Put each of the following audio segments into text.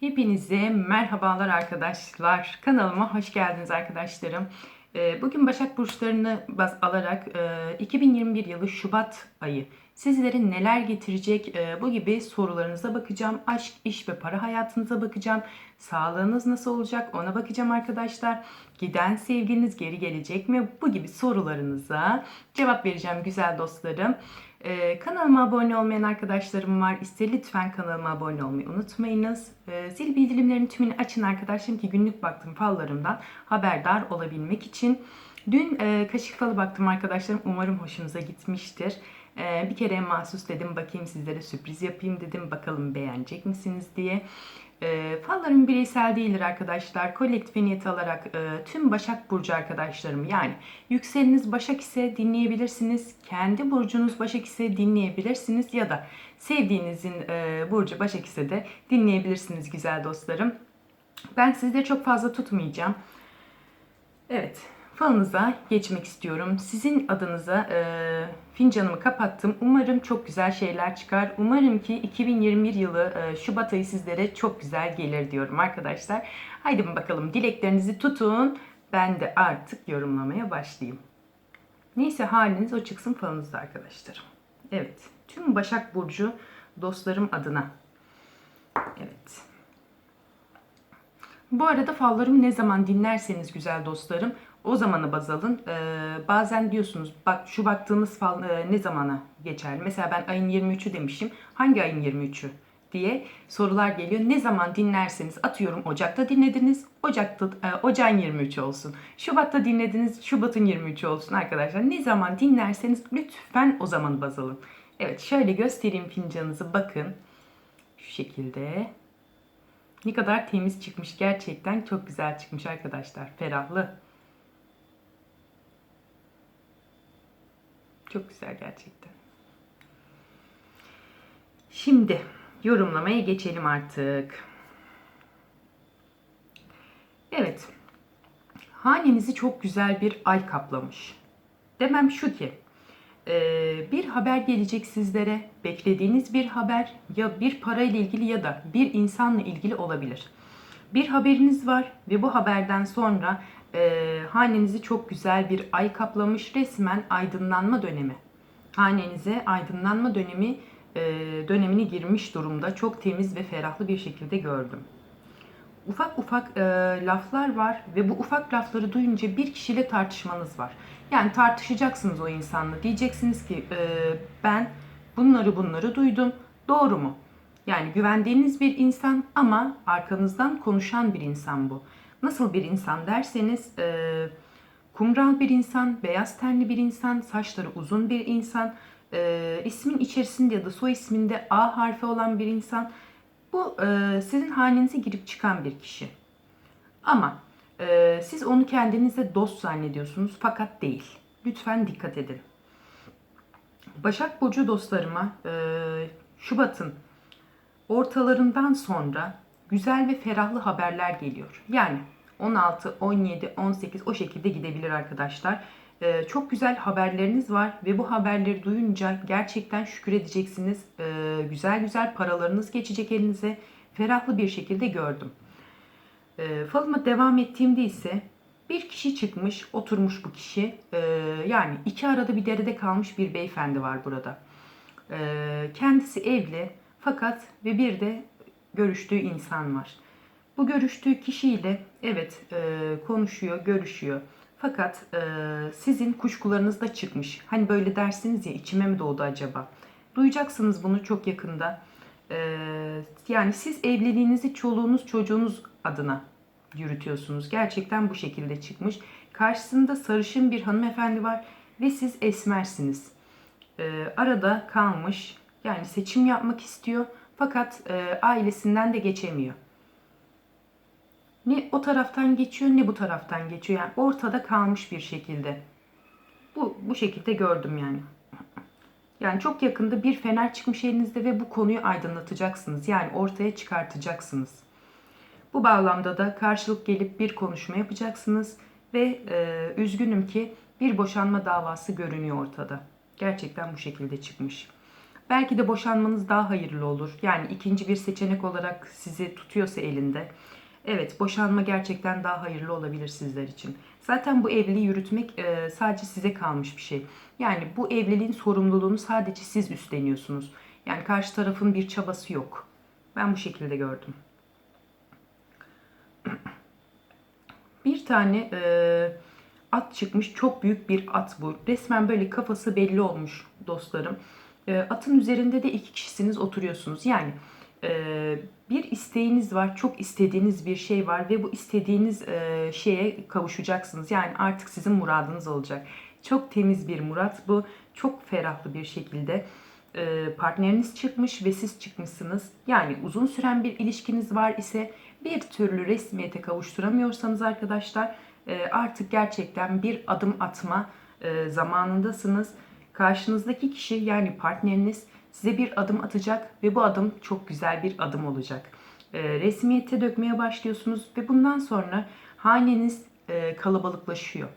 Hepinize merhabalar arkadaşlar. Kanalıma hoş geldiniz arkadaşlarım. Ee, Bugün Başak Burçlarını alarak e, 2021 yılı Şubat ayı sizlere neler getirecek e, bu gibi sorularınıza bakacağım. Aşk, iş ve para hayatınıza bakacağım. Sağlığınız nasıl olacak ona bakacağım arkadaşlar. Giden sevginiz geri gelecek mi? Bu gibi sorularınıza cevap vereceğim güzel dostlarım. Ee, kanalıma abone olmayan arkadaşlarım var. İste lütfen kanalıma abone olmayı unutmayınız. Ee, zil bildirimlerini tümünü açın arkadaşlarım ki günlük baktım fallarımdan haberdar olabilmek için. Dün e, kaşık falı baktım arkadaşlarım. Umarım hoşunuza gitmiştir. Ee, bir kere mahsus dedim bakayım sizlere sürpriz yapayım dedim. Bakalım beğenecek misiniz diye. E, fallarım bireysel değildir arkadaşlar. Kolektif niyet alarak e, tüm Başak Burcu arkadaşlarım yani yükseliniz Başak ise dinleyebilirsiniz. Kendi burcunuz Başak ise dinleyebilirsiniz ya da sevdiğinizin e, burcu Başak ise de dinleyebilirsiniz güzel dostlarım. Ben sizleri çok fazla tutmayacağım. Evet, falınıza geçmek istiyorum. Sizin adınıza e, fincanımı kapattım. Umarım çok güzel şeyler çıkar. Umarım ki 2021 yılı e, Şubat ayı sizlere çok güzel gelir diyorum arkadaşlar. Haydi bakalım dileklerinizi tutun. Ben de artık yorumlamaya başlayayım. Neyse haliniz o çıksın falınızda arkadaşlarım. Evet, tüm Başak Burcu dostlarım adına. Evet. Bu arada fallarımı ne zaman dinlerseniz güzel dostlarım o zamanı baz alın. Ee, bazen diyorsunuz bak şu baktığınız fal e, ne zamana geçer? Mesela ben ayın 23'ü demişim. Hangi ayın 23'ü? diye sorular geliyor. Ne zaman dinlerseniz atıyorum Ocak'ta dinlediniz. Ocak'ta e, Ocağın 23 olsun. Şubat'ta dinlediniz. Şubat'ın 23 olsun arkadaşlar. Ne zaman dinlerseniz lütfen o zaman baz alın. Evet şöyle göstereyim fincanınızı bakın. Şu şekilde. Ne kadar temiz çıkmış gerçekten çok güzel çıkmış arkadaşlar. Ferahlı. Çok güzel gerçekten. Şimdi yorumlamaya geçelim artık. Evet. Hanenizi çok güzel bir ay kaplamış. Demem şu ki bir haber gelecek sizlere. Beklediğiniz bir haber ya bir parayla ilgili ya da bir insanla ilgili olabilir. Bir haberiniz var ve bu haberden sonra e, hanenizi çok güzel bir ay kaplamış. Resmen aydınlanma dönemi. Hanenize aydınlanma dönemi e, dönemini girmiş durumda. Çok temiz ve ferahlı bir şekilde gördüm. Ufak ufak e, laflar var ve bu ufak lafları duyunca bir kişiyle tartışmanız var. Yani tartışacaksınız o insanla. Diyeceksiniz ki e, ben bunları bunları duydum. Doğru mu? Yani güvendiğiniz bir insan ama arkanızdan konuşan bir insan bu. Nasıl bir insan derseniz e, kumral bir insan, beyaz tenli bir insan, saçları uzun bir insan, e, ismin içerisinde ya da soy isminde A harfi olan bir insan. Bu e, sizin hanenize girip çıkan bir kişi. Ama e, siz onu kendinize dost zannediyorsunuz fakat değil. Lütfen dikkat edin. Başak Burcu dostlarıma e, Şubat'ın ortalarından sonra güzel ve ferahlı haberler geliyor. Yani 16, 17, 18 o şekilde gidebilir arkadaşlar. Ee, çok güzel haberleriniz var ve bu haberleri duyunca gerçekten şükür edeceksiniz. Ee, güzel güzel paralarınız geçecek elinize. Ferahlı bir şekilde gördüm. Ee, falıma devam ettiğimde ise bir kişi çıkmış, oturmuş bu kişi. Ee, yani iki arada bir derede kalmış bir beyefendi var burada. Kendisi evli fakat ve bir de görüştüğü insan var. Bu görüştüğü kişiyle evet e, konuşuyor, görüşüyor. Fakat e, sizin kuşkularınız da çıkmış. Hani böyle dersiniz ya içime mi doğdu acaba? Duyacaksınız bunu çok yakında. E, yani siz evliliğinizi çoluğunuz çocuğunuz adına yürütüyorsunuz. Gerçekten bu şekilde çıkmış. Karşısında sarışın bir hanımefendi var ve siz esmersiniz. E, arada kalmış. Yani seçim yapmak istiyor. Fakat e, ailesinden de geçemiyor ne o taraftan geçiyor ne bu taraftan geçiyor. Yani ortada kalmış bir şekilde. Bu, bu şekilde gördüm yani. Yani çok yakında bir fener çıkmış elinizde ve bu konuyu aydınlatacaksınız. Yani ortaya çıkartacaksınız. Bu bağlamda da karşılık gelip bir konuşma yapacaksınız ve e, üzgünüm ki bir boşanma davası görünüyor ortada. Gerçekten bu şekilde çıkmış. Belki de boşanmanız daha hayırlı olur. Yani ikinci bir seçenek olarak sizi tutuyorsa elinde. Evet, boşanma gerçekten daha hayırlı olabilir sizler için. Zaten bu evliliği yürütmek e, sadece size kalmış bir şey. Yani bu evliliğin sorumluluğunu sadece siz üstleniyorsunuz. Yani karşı tarafın bir çabası yok. Ben bu şekilde gördüm. Bir tane e, at çıkmış. Çok büyük bir at bu. Resmen böyle kafası belli olmuş dostlarım. E, atın üzerinde de iki kişisiniz oturuyorsunuz. Yani e, bir isteğiniz var. Çok istediğiniz bir şey var ve bu istediğiniz e, şeye kavuşacaksınız. Yani artık sizin muradınız olacak. Çok temiz bir murat bu. Çok ferahlı bir şekilde e, partneriniz çıkmış ve siz çıkmışsınız. Yani uzun süren bir ilişkiniz var ise bir türlü resmiyete kavuşturamıyorsanız arkadaşlar e, artık gerçekten bir adım atma e, zamanındasınız. Karşınızdaki kişi yani partneriniz size bir adım atacak ve bu adım çok güzel bir adım olacak. E, resmiyete dökmeye başlıyorsunuz ve bundan sonra haneniz e, kalabalıklaşıyor.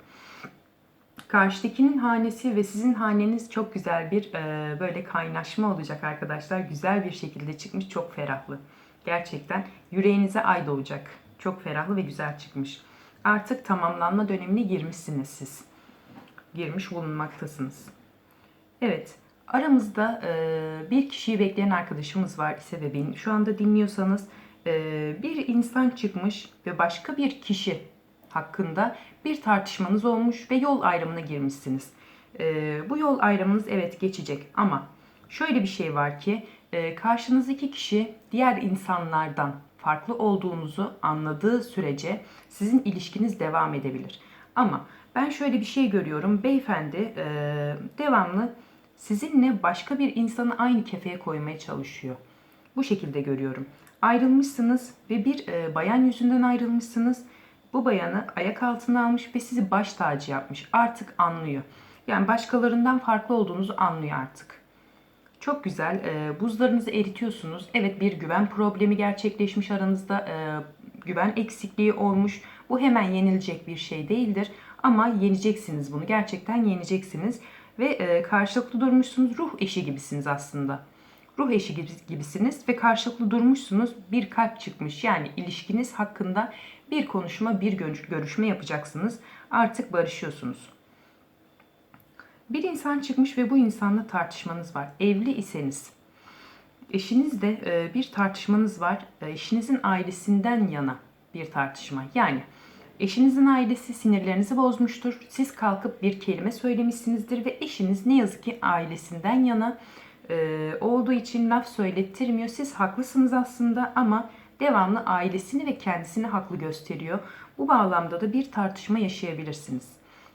Karşıdakinin hanesi ve sizin haneniz çok güzel bir e, böyle kaynaşma olacak arkadaşlar. Güzel bir şekilde çıkmış, çok ferahlı. Gerçekten yüreğinize ay doğacak. Çok ferahlı ve güzel çıkmış. Artık tamamlanma dönemine girmişsiniz siz. Girmiş bulunmaktasınız. Evet, aramızda e, bir kişiyi bekleyen arkadaşımız var ise ve beni şu anda dinliyorsanız e, bir insan çıkmış ve başka bir kişi hakkında bir tartışmanız olmuş ve yol ayrımına girmişsiniz. E, bu yol ayrımınız evet geçecek ama şöyle bir şey var ki e, karşınızdaki kişi diğer insanlardan farklı olduğunuzu anladığı sürece sizin ilişkiniz devam edebilir. Ama ben şöyle bir şey görüyorum. Beyefendi e, devamlı sizinle başka bir insanı aynı kefeye koymaya çalışıyor. Bu şekilde görüyorum. Ayrılmışsınız ve bir e, bayan yüzünden ayrılmışsınız. Bu bayanı ayak altına almış ve sizi baş tacı yapmış. Artık anlıyor. Yani başkalarından farklı olduğunuzu anlıyor artık. Çok güzel. E, buzlarınızı eritiyorsunuz. Evet bir güven problemi gerçekleşmiş aranızda. E, güven eksikliği olmuş. Bu hemen yenilecek bir şey değildir. Ama yeneceksiniz bunu. Gerçekten yeneceksiniz. Ve e, karşılıklı durmuşsunuz. Ruh eşi gibisiniz aslında. Ruh eşi gibisiniz ve karşılıklı durmuşsunuz. Bir kalp çıkmış. Yani ilişkiniz hakkında bir konuşma, bir görüşme yapacaksınız. Artık barışıyorsunuz. Bir insan çıkmış ve bu insanla tartışmanız var. Evli iseniz, eşinizle e, bir tartışmanız var. E, eşinizin ailesinden yana bir tartışma. Yani eşinizin ailesi sinirlerinizi bozmuştur. Siz kalkıp bir kelime söylemişsinizdir ve eşiniz ne yazık ki ailesinden yana e, olduğu için laf söylettirmiyor. Siz haklısınız aslında ama devamlı ailesini ve kendisini haklı gösteriyor. Bu bağlamda da bir tartışma yaşayabilirsiniz.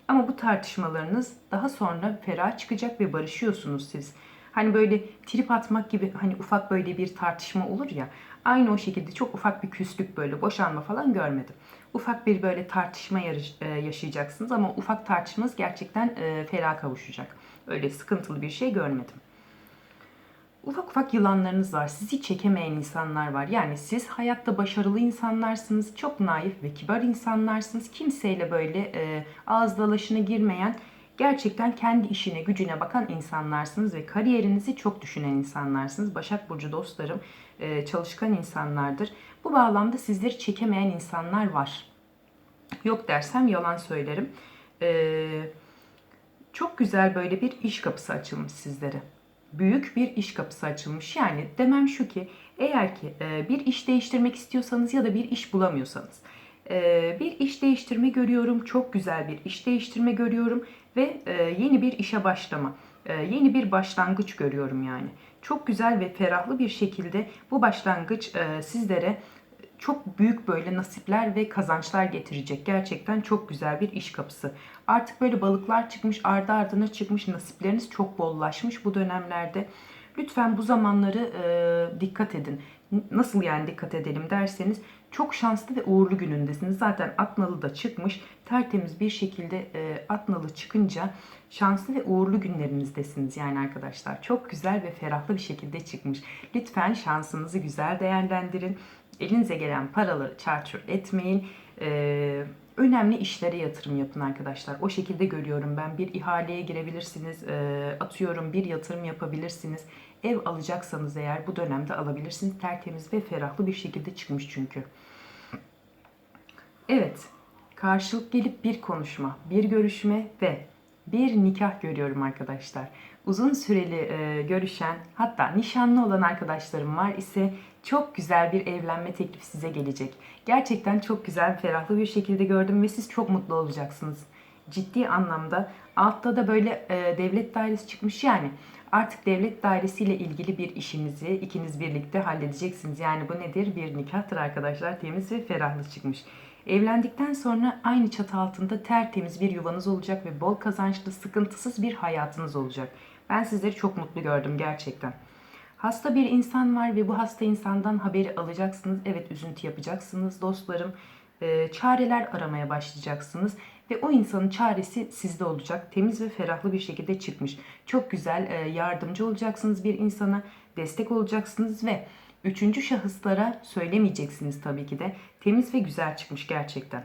Ama bu tartışmalarınız daha sonra ferah çıkacak ve barışıyorsunuz siz. Hani böyle trip atmak gibi hani ufak böyle bir tartışma olur ya. Aynı o şekilde çok ufak bir küslük böyle boşanma falan görmedim. Ufak bir böyle tartışma e, yaşayacaksınız ama ufak tartışmanız gerçekten e, ferah kavuşacak. Öyle sıkıntılı bir şey görmedim ufak ufak yılanlarınız var. Sizi çekemeyen insanlar var. Yani siz hayatta başarılı insanlarsınız. Çok naif ve kibar insanlarsınız. Kimseyle böyle e, ağız dalaşına girmeyen, gerçekten kendi işine, gücüne bakan insanlarsınız ve kariyerinizi çok düşünen insanlarsınız. Başak Burcu dostlarım e, çalışkan insanlardır. Bu bağlamda sizleri çekemeyen insanlar var. Yok dersem yalan söylerim. E, çok güzel böyle bir iş kapısı açılmış sizlere büyük bir iş kapısı açılmış. Yani demem şu ki eğer ki e, bir iş değiştirmek istiyorsanız ya da bir iş bulamıyorsanız bir iş değiştirme görüyorum. Çok güzel bir iş değiştirme görüyorum ve e, yeni bir işe başlama. Yeni bir başlangıç görüyorum yani. Çok güzel ve ferahlı bir şekilde bu başlangıç sizlere çok büyük böyle nasipler ve kazançlar getirecek. Gerçekten çok güzel bir iş kapısı. Artık böyle balıklar çıkmış, ardı ardına çıkmış, nasipleriniz çok bollaşmış bu dönemlerde. Lütfen bu zamanları e, dikkat edin. Nasıl yani dikkat edelim derseniz çok şanslı ve uğurlu günündesiniz. Zaten Atnalı da çıkmış. Tertemiz bir şekilde e, Atnalı çıkınca şanslı ve uğurlu günlerinizdesiniz yani arkadaşlar. Çok güzel ve ferahlı bir şekilde çıkmış. Lütfen şansınızı güzel değerlendirin. Elinize gelen paraları çarçur etmeyin. Ee, önemli işlere yatırım yapın arkadaşlar. O şekilde görüyorum ben. Bir ihaleye girebilirsiniz. E, atıyorum bir yatırım yapabilirsiniz. Ev alacaksanız eğer bu dönemde alabilirsiniz. Tertemiz ve ferahlı bir şekilde çıkmış çünkü. Evet, karşılık gelip bir konuşma, bir görüşme ve bir nikah görüyorum arkadaşlar. Uzun süreli e, görüşen hatta nişanlı olan arkadaşlarım var ise çok güzel bir evlenme teklifi size gelecek. Gerçekten çok güzel, ferahlı bir şekilde gördüm ve siz çok mutlu olacaksınız. Ciddi anlamda altta da böyle e, devlet dairesi çıkmış yani artık devlet dairesiyle ilgili bir işinizi ikiniz birlikte halledeceksiniz. Yani bu nedir? Bir nikahtır arkadaşlar. Temiz ve ferahlı çıkmış. Evlendikten sonra aynı çatı altında tertemiz bir yuvanız olacak ve bol kazançlı, sıkıntısız bir hayatınız olacak. Ben sizleri çok mutlu gördüm gerçekten. Hasta bir insan var ve bu hasta insandan haberi alacaksınız. Evet üzüntü yapacaksınız dostlarım. Ee, çareler aramaya başlayacaksınız. Ve o insanın çaresi sizde olacak. Temiz ve ferahlı bir şekilde çıkmış. Çok güzel e, yardımcı olacaksınız bir insana. Destek olacaksınız ve üçüncü şahıslara söylemeyeceksiniz tabii ki de. Temiz ve güzel çıkmış gerçekten.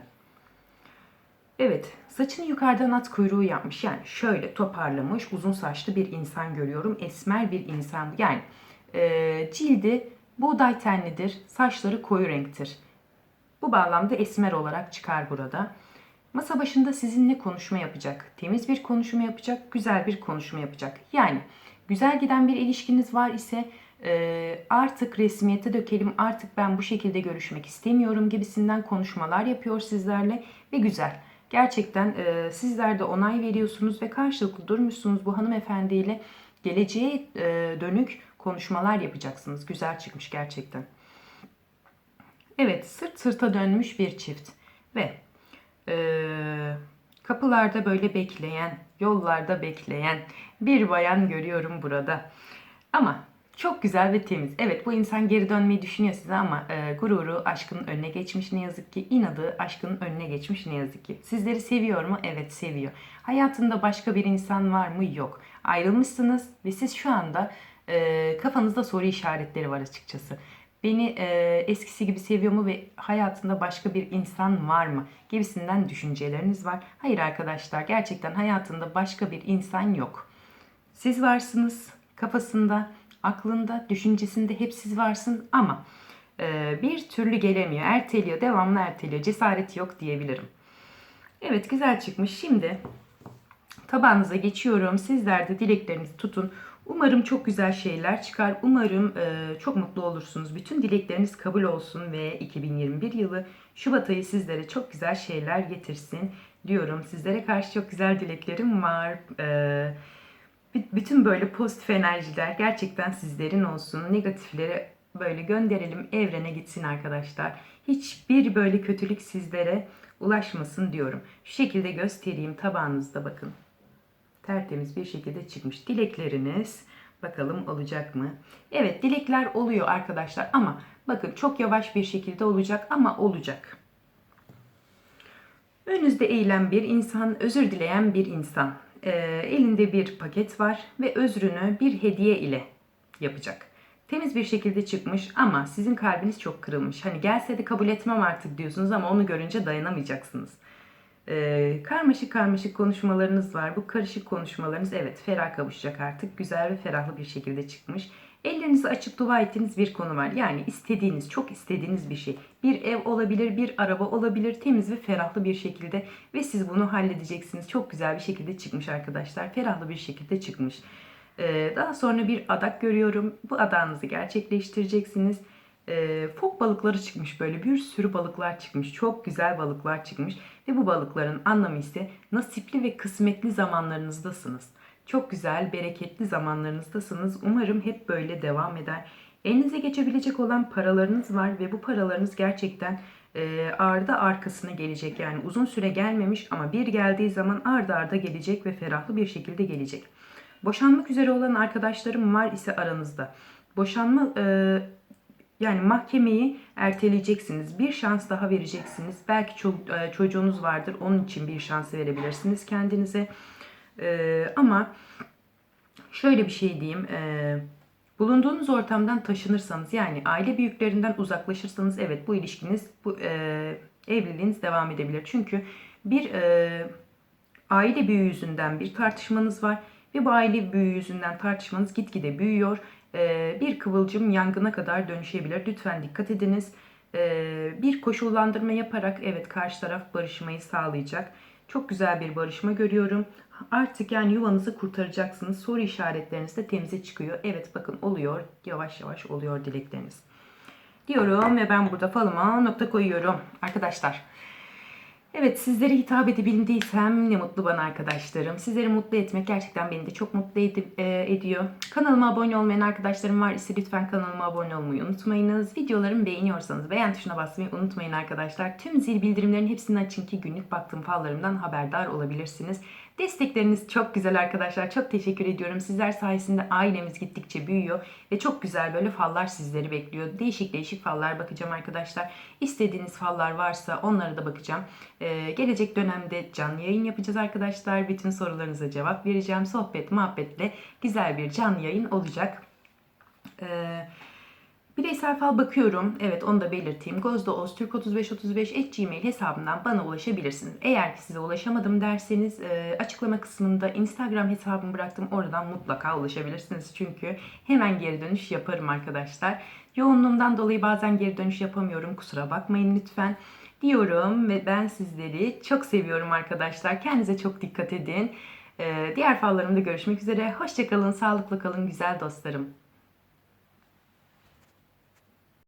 Evet, saçını yukarıdan at kuyruğu yapmış. Yani şöyle toparlamış, uzun saçlı bir insan görüyorum. Esmer bir insan. Yani e, cildi buğday tenlidir, saçları koyu renktir. Bu bağlamda esmer olarak çıkar burada. Masa başında sizinle konuşma yapacak. Temiz bir konuşma yapacak, güzel bir konuşma yapacak. Yani güzel giden bir ilişkiniz var ise e, artık resmiyete dökelim, artık ben bu şekilde görüşmek istemiyorum gibisinden konuşmalar yapıyor sizlerle ve güzel. Gerçekten e, sizler de onay veriyorsunuz ve karşılıklı durmuşsunuz bu hanımefendiyle geleceğe e, dönük konuşmalar yapacaksınız. Güzel çıkmış gerçekten. Evet, sırt sırta dönmüş bir çift ve e, kapılarda böyle bekleyen, yollarda bekleyen bir bayan görüyorum burada. Ama çok güzel ve temiz. Evet bu insan geri dönmeyi düşünüyor size ama e, gururu aşkın önüne geçmiş ne yazık ki. inadı aşkın önüne geçmiş ne yazık ki. Sizleri seviyor mu? Evet seviyor. Hayatında başka bir insan var mı? Yok. Ayrılmışsınız ve siz şu anda e, kafanızda soru işaretleri var açıkçası. Beni e, eskisi gibi seviyor mu ve hayatında başka bir insan var mı gibisinden düşünceleriniz var. Hayır arkadaşlar gerçekten hayatında başka bir insan yok. Siz varsınız kafasında, aklında, düşüncesinde hep siz varsınız ama e, bir türlü gelemiyor. Erteliyor, devamlı erteliyor. Cesareti yok diyebilirim. Evet güzel çıkmış. Şimdi tabağınıza geçiyorum. Sizler de dileklerinizi tutun. Umarım çok güzel şeyler çıkar. Umarım e, çok mutlu olursunuz. Bütün dilekleriniz kabul olsun ve 2021 yılı Şubat ayı sizlere çok güzel şeyler getirsin diyorum. Sizlere karşı çok güzel dileklerim var. E, bütün böyle pozitif enerjiler gerçekten sizlerin olsun. Negatifleri böyle gönderelim evrene gitsin arkadaşlar. Hiçbir böyle kötülük sizlere ulaşmasın diyorum. Şu şekilde göstereyim tabağınızda bakın tertemiz bir şekilde çıkmış. Dilekleriniz bakalım olacak mı? Evet dilekler oluyor arkadaşlar ama bakın çok yavaş bir şekilde olacak ama olacak. Önünüzde eğilen bir insan, özür dileyen bir insan. Ee, elinde bir paket var ve özrünü bir hediye ile yapacak. Temiz bir şekilde çıkmış ama sizin kalbiniz çok kırılmış. Hani gelse de kabul etmem artık diyorsunuz ama onu görünce dayanamayacaksınız. Ee, karmaşık karmaşık konuşmalarınız var. Bu karışık konuşmalarınız evet ferah kavuşacak artık. Güzel ve ferahlı bir şekilde çıkmış. Ellerinizi açıp dua ettiğiniz bir konu var. Yani istediğiniz, çok istediğiniz bir şey. Bir ev olabilir, bir araba olabilir. Temiz ve ferahlı bir şekilde ve siz bunu halledeceksiniz. Çok güzel bir şekilde çıkmış arkadaşlar. Ferahlı bir şekilde çıkmış. Ee, daha sonra bir adak görüyorum. Bu adağınızı gerçekleştireceksiniz e, fok balıkları çıkmış böyle bir sürü balıklar çıkmış. Çok güzel balıklar çıkmış ve bu balıkların anlamı ise nasipli ve kısmetli zamanlarınızdasınız. Çok güzel, bereketli zamanlarınızdasınız. Umarım hep böyle devam eder. Elinize geçebilecek olan paralarınız var ve bu paralarınız gerçekten e, ardı arkasına gelecek. Yani uzun süre gelmemiş ama bir geldiği zaman ardı arda gelecek ve ferahlı bir şekilde gelecek. Boşanmak üzere olan arkadaşlarım var ise aranızda. Boşanma e, yani mahkemeyi erteleyeceksiniz. Bir şans daha vereceksiniz. Belki çok, e, çocuğunuz vardır. Onun için bir şans verebilirsiniz kendinize. Ee, ama şöyle bir şey diyeyim. Ee, bulunduğunuz ortamdan taşınırsanız yani aile büyüklerinden uzaklaşırsanız evet bu ilişkiniz, bu e, evliliğiniz devam edebilir. Çünkü bir e, aile büyüğü yüzünden bir tartışmanız var ve bu aile büyüğü yüzünden tartışmanız gitgide büyüyor bir kıvılcım yangına kadar dönüşebilir. Lütfen dikkat ediniz. Ee, bir koşullandırma yaparak evet karşı taraf barışmayı sağlayacak. Çok güzel bir barışma görüyorum. Artık yani yuvanızı kurtaracaksınız. Soru işaretleriniz de temize çıkıyor. Evet bakın oluyor. Yavaş yavaş oluyor dilekleriniz. Diyorum ve ben burada falıma nokta koyuyorum. Arkadaşlar Evet sizlere hitap edebildiysem ne mutlu bana arkadaşlarım. Sizleri mutlu etmek gerçekten beni de çok mutlu edi- e, ediyor. Kanalıma abone olmayan arkadaşlarım var ise lütfen kanalıma abone olmayı unutmayınız. Videolarımı beğeniyorsanız beğen tuşuna basmayı unutmayın arkadaşlar. Tüm zil bildirimlerin hepsini açın ki günlük baktığım fallarımdan haberdar olabilirsiniz. Destekleriniz çok güzel arkadaşlar. Çok teşekkür ediyorum. Sizler sayesinde ailemiz gittikçe büyüyor ve çok güzel böyle fallar sizleri bekliyor. Değişik değişik fallar bakacağım arkadaşlar. İstediğiniz fallar varsa onlara da bakacağım. Ee, gelecek dönemde canlı yayın yapacağız arkadaşlar. Bütün sorularınıza cevap vereceğim. Sohbet, muhabbetle güzel bir canlı yayın olacak. Ee, Bireysel fal bakıyorum. Evet onu da belirteyim. Gozdaoz Türk 3535 gmail hesabından bana ulaşabilirsiniz. Eğer ki size ulaşamadım derseniz e, açıklama kısmında Instagram hesabımı bıraktım. Oradan mutlaka ulaşabilirsiniz. Çünkü hemen geri dönüş yaparım arkadaşlar. Yoğunluğumdan dolayı bazen geri dönüş yapamıyorum. Kusura bakmayın lütfen diyorum ve ben sizleri çok seviyorum arkadaşlar. Kendinize çok dikkat edin. Ee, diğer fallarımda görüşmek üzere. Hoşçakalın, sağlıklı kalın güzel dostlarım.